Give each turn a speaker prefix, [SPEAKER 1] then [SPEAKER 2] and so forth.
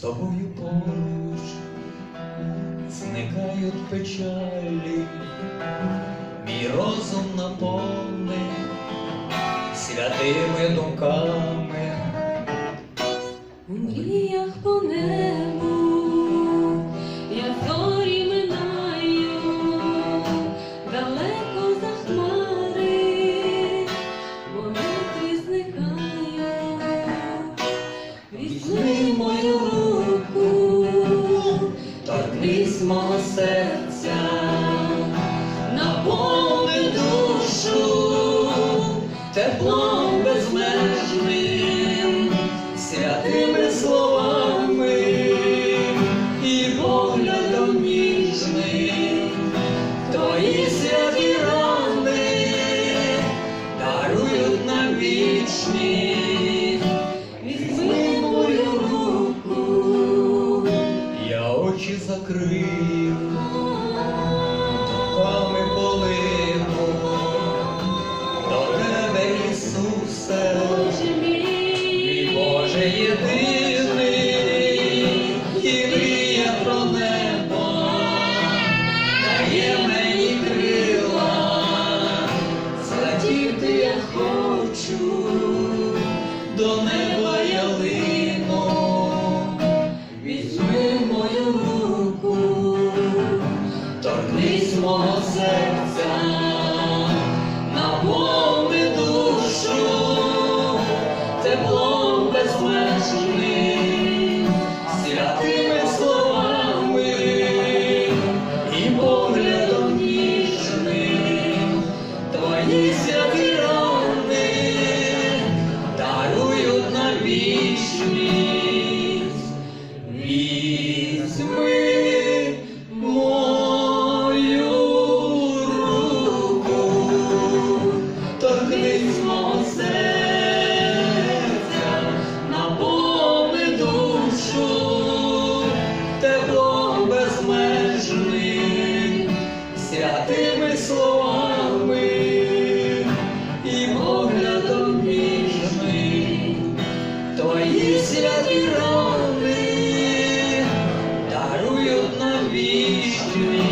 [SPEAKER 1] тобою поруч зникають печалі, мій розум наповнений святими думками. Мого серця, наповни душу теплом безмежним, святими словами і поглядом ніжним. Твої святі рани дарують нам вічність. До неба ялину, візьми мою руку, торкнись мого серця, на душу Святі рани дарують нам вічність.